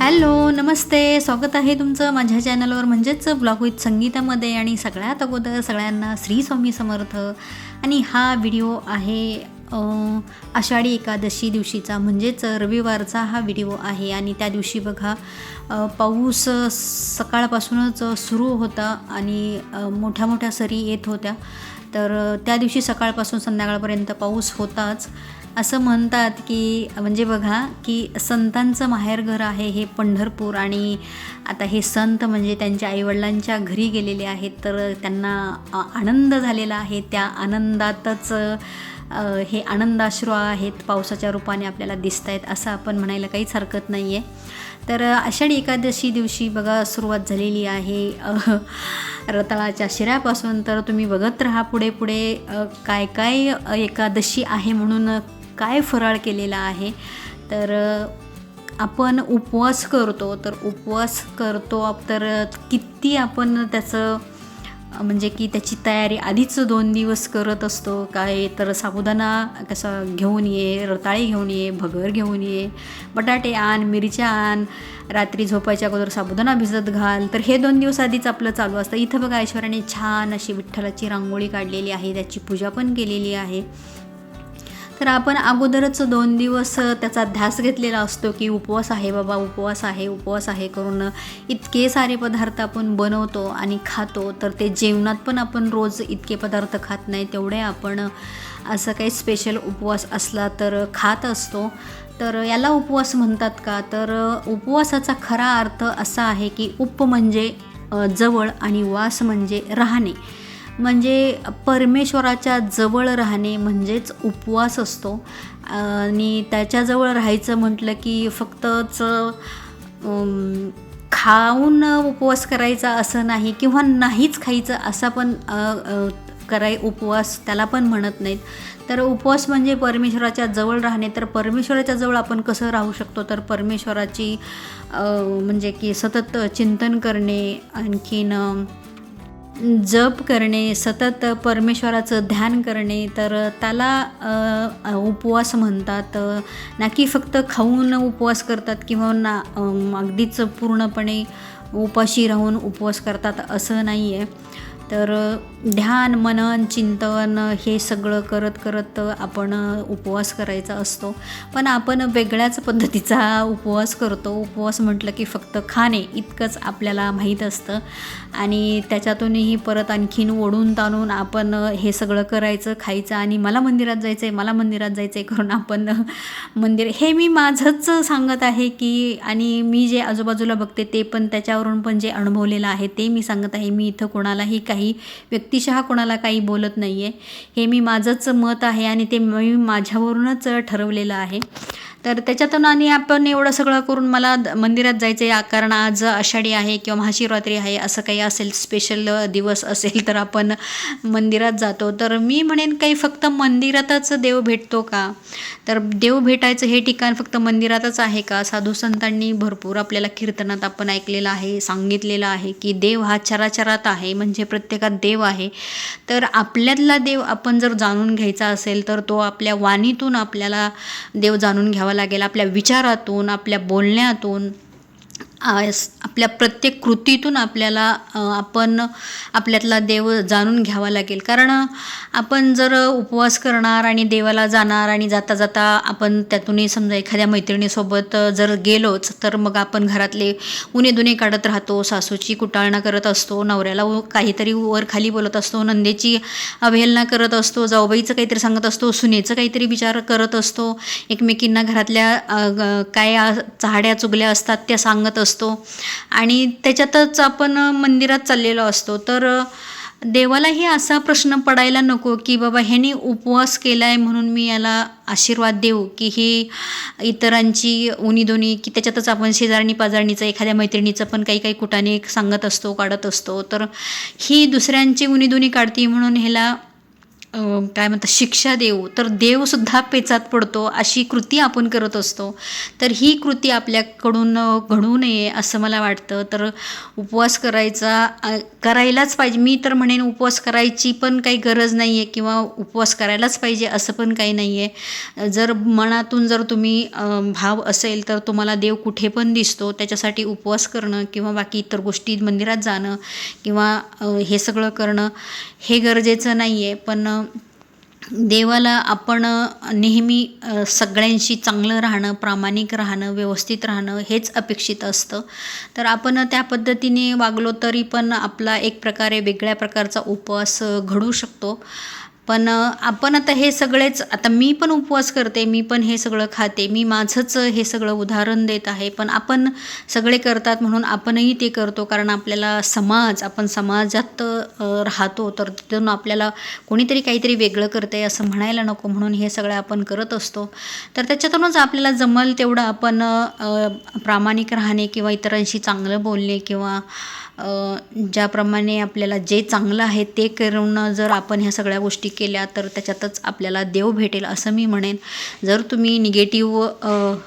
Hello नमस्ते. स्वागत आहे तुमचं माझ्या चॅनलवर म्हणजेच ब्लॉग विथ संगीतामध्ये आणि सगळ्यात अगोदर सगळ्यांना श्री स्वामी समर्थ. आणि हा व्हिडिओ आहे आषाढी एकादशी दिवशीचा. म्हणजेच रविवारचा हा व्हिडिओ आहे. आणि त्या दिवशी बघा पाऊस सकाळपासूनच सुरू होता आणि मोठ्या मोठ्या सरी येत होत्या. तर त्या दिवशी सकाळपासून संध्याकाळपर्यंत पाऊस होताच. असं म्हणतात की म्हणजे बघा की संतांचं माहेरघर आहे हे पंढरपूर आणि आता हे संत म्हणजे त्यांच्या आईवडिलांच्या घरी गेलेले आहेत. तर त्यांना आनंद झालेला आहे. त्या आनंदातच हे आनंदाश्रू आहेत पावसाच्या रूपाने आपल्याला दिसत आहेत असं आपण म्हणायला काहीच हरकत नाही आहे तर आषाढी एकादशी दिवशी बघा सुरुवात झालेली आहे. रताळाच्या शिऱ्यापासून तर तुम्ही बघत राहा पुढे पुढे काय काय एकादशी आहे म्हणून काय फराळ केलेला आहे. तर आपण उपवास करतो तर उपवास करतो तर किती आपण त्याचं म्हणजे की त्याची तयारी आधीच दोन दिवस करत असतो. काय तर साबुदाणा कसं घेऊन ये रताळी घेऊन ये भगर घेऊन ये बटाटे आण मिरच्या आण रात्री झोपायच्या अगोदर साबुदाणा भिजत घाल. तर हे दोन दिवस आधीच आपलं चालू असतं. इथं बघा ऐश्वर्याने छान अशी विठ्ठलाची रांगोळी काढलेली आहे. त्याची पूजा पण केलेली आहे. तर आपण अगोदरच दोन दिवस त्याचा ध्यास घेतलेला असतो की उपवास आहे बाबा उपवास आहे उपवास आहे करून इतके सारे पदार्थ आपण बनवतो आणि खातो तर ते जेवणात पण आपण रोज इतके पदार्थ खात नाही तेवढे आपण असं काही स्पेशल उपवास असला तर खात असतो. तर याला उपवास म्हणतात का? तर उपवासाचा खरा अर्थ असा आहे की उप म्हणजे जवळ आणि वास म्हणजे राहणे. म्हणजे परमेश्वराच्या जवळ राहणे म्हणजेच उपवास असतो. आणि त्याच्याजवळ राहायचं म्हटलं की फक्तच खाऊन उपवास करायचा असं नाही किंवा नाहीच खायचं असा पण कराय उपवास त्याला पण म्हणत नाहीत. तर उपवास म्हणजे परमेश्वराच्या जवळ राहणे. तर परमेश्वराच्या जवळ आपण कसं राहू शकतो? तर परमेश्वराची म्हणजे की सतत चिंतन करणे आणखीन जप करणे सतत परमेश्वराचं ध्यान करणे तर त्याला उपवास म्हणतात. ना की फक्त खाऊन उपवास करतात किंवा ना अगदीच पूर्णपणे उपाशी राहून उपवास करतात असं नाही आहे तर ध्यान मनन चिंतन हे सगळं करत करत आपण उपवास करायचा असतो. पण आपण वेगळ्याच पद्धतीचा उपवास करतो. उपवास म्हटलं की फक्त खाणे इतकंच आपल्याला माहीत असतं. आणि त्याच्यातूनही परत आणखीन ओढून ताणून आपण हे सगळं करायचं खायचं आणि मला मंदिरात जायचं आहे मला मंदिरात जायचं आहे करून आपण मंदिर हे मी माझंच सांगत आहे की आणि मी जे आजूबाजूला बघते ते पण त्याच्यावरून पण जे अनुभवलेलं आहे ते मी सांगत आहे. मी इथं कोणालाही काही व्यक्तिशः कोणाला काही बोलत नाही आहे हे मी माझंच मत आहे आणि ते मी माझ्यावरूनच ठरवलेलं आहे. तर त्याच्यातून आणि आपण एवढं सगळं करून मला द- मंदिरात जायचं आहे कारण आज आषाढी आहे किंवा महाशिवरात्री आहे असं काही असेल स्पेशल दिवस असेल तर आपण मंदिरात जातो. तर मी म्हणेन काही फक्त मंदिरातच देव भेटतो का? तर देव भेटायचं हे ठिकाण फक्त मंदिरातच आहे का? साधू संतांनी भरपूर आपल्याला कीर्तनात आपण ऐकलेलं आहे सांगितलेलं आहे की देव हा चराचरात आहे म्हणजे प्रत्येकात देव आहे. तर आपल्यातला देव आपण जर जाणून घ्यायचा असेल तर तो आपल्या वाणीतून आपल्याला देव जाणून घ्यावा लागेल आपल्या विचारातून आपल्या बोलण्यातून. आपल्या प्रत्येक कृतीतून आपल्याला आपण आपल्यातला देव जाणून घ्यावा लागेल. कारण आपण जर उपवास करणार आणि देवाला जाणार आणि जाता जाता आपण त्यातूनही समजा एखाद्या मैत्रिणीसोबत जर गेलोच तर मग आपण घरातले उणे दुने काढत राहतो सासूची कुटाळणा करत असतो नवऱ्याला व- काहीतरी वर खाली बोलत असतो नंदेची अवहेलना करत असतो जाऊबाईचं काहीतरी सांगत असतो सुनेचं काहीतरी विचार करत असतो एकमेकींना घरातल्या काय चाहड्या चुगल्या असतात त्या सांगत असतो असतो. आणि त्याच्यातच आपण मंदिरात चाललेलो असतो. तर देवालाही असा प्रश्न पडायला नको की बाबा ह्याने उपवास केला आहे म्हणून मी याला आशीर्वाद देऊ की ही इतरांची उणीदोणी की त्याच्यातच आपण शेजारणी पाजारणीचं एखाद्या मैत्रिणीचं पण काही काही कुटाने सांगत असतो काढत असतो. तर ही दुसऱ्यांची उणीदोणी काढते म्हणून ह्याला काय म्हणतात शिक्षा देऊ. तर देवसुद्धा पेचात पडतो अशी कृती आपण करत असतो. तर ही कृती आपल्याकडून घडू नये असं मला वाटतं. तर उपवास करायचा करायलाच पाहिजे. मी तर म्हणेन उपवास करायची पण काही गरज नाही आहे किंवा उपवास करायलाच पाहिजे असं पण काही नाही आहे जर मनातून जर तुम्ही भाव असेल तर तुम्हाला देव कुठे पण दिसतो त्याच्यासाठी उपवास करणं किंवा बाकी इतर गोष्टी मंदिरात जाणं किंवा हे सगळं करणं हे गरजेचं नाही आहे पण देवाला आपण नेहमी सगळ्यांशी चांगलं राहणं प्रामाणिक राहणं व्यवस्थित राहणं हेच अपेक्षित असतं. तर आपण त्या पद्धतीने वागलो तरी पण आपला एक प्रकारे वेगळ्या प्रकारचा उपवास घडू शकतो. पण आपण आता हे सगळेच आता मी पण उपवास करते मी पण हे सगळं खाते मी माझंच हे सगळं उदाहरण देत आहे पण आपण सगळे करतात म्हणून आपणही ते करतो कारण आपल्याला समाज आपण समाजात राहतो तर तिथून आपल्याला कोणीतरी काहीतरी वेगळं करते असं म्हणायला नको म्हणून हे सगळं आपण करत असतो. तर त्याच्यातूनच आपल्याला जमल तेवढं आपण प्रामाणिक राहणे किंवा इतरांशी चांगलं बोलणे किंवा ज्याप्रमाणे आपल्याला जे चांगलं आहे ते करून जर आपण ह्या सगळ्या गोष्टी केल्या तर त्याच्यातच आपल्याला देव भेटेल असं मी म्हणेन. जर तुम्ही निगेटिव्ह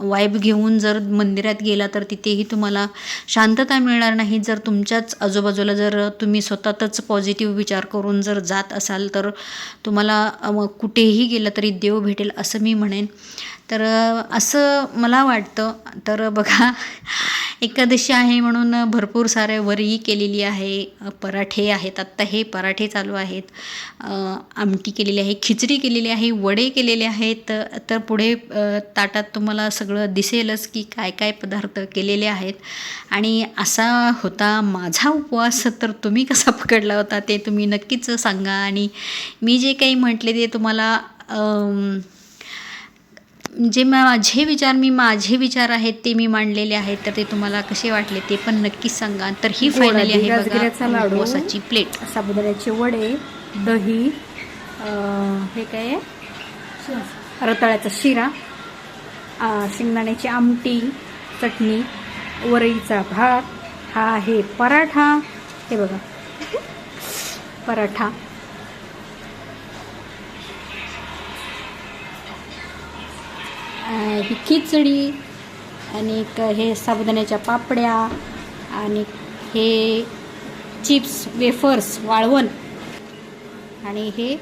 वाईब घेऊन जर मंदिरात गेला तर तिथेही तुम्हाला शांतता मिळणार नाही. जर तुमच्याच आजूबाजूला जर तुम्ही स्वतःतच पॉझिटिव्ह विचार करून जर जात असाल तर तुम्हाला मग कुठेही गेलं तरी देव भेटेल असं मी म्हणेन. तर असं मला वाटतं. तर बघा एकादशी आहे म्हणून भरपूर सारे वरी केलेली आहे पराठे आहेत. आत्ता हे पराठे चालू आहेत. आमटी केलेली आहे खिचडी केलेली आहे वडे केलेले आहेत. तर पुढे ताटात तुम्हाला सगळं दिसेलच की काय काय पदार्थ केलेले आहेत. आणि असा होता माझा उपवास. तर तुम्ही कसा पकडला होता ते तुम्ही नक्कीच सांगा. आणि मी जे काही म्हटले ते तुम्हाला जे माझे विचार मी माझे विचार आहेत ते मी मांडलेले आहेत तर ते तुम्हाला कसे वाटले ते पण नक्कीच सांगा. तर ही फायनली आहे बघा लाडू. प्लेट साबुदाण्याचे वडे दही हे काय आहे? रताळ्याचा शिरा शेंगदाण्याची आमटी चटणी वरईचा भात हा आहे पराठा. हे बघा. पराठा. ही खिचडी आणि हे साबुदाण्याच्या पापड्या आणि हे चिप्स वेफर्स वाळवण आणि हे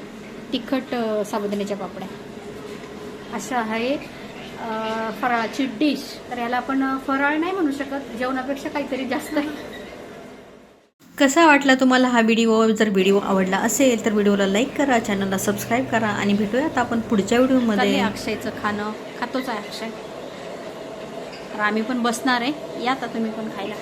तिखट साबुदाण्याच्या पापड्या. असं आहे फराळाची डिश. तर याला आपण फराळ नाही म्हणू शकत जेवणापेक्षा काहीतरी जास्त आहे. कसा वाटला तुम्हाला हा व्हिडिओ? जर व्हिडिओ आवडला असेल तर व्हिडिओला लाईक करा चॅनलला सबस्क्राईब करा आणि भेटूयात आपण पुढच्या व्हिडिओमध्ये. अक्षयचं खाणं. खातोच आहे अक्षय. तर आम्ही पण बसणार आहे. या आता तुम्ही पण खायला.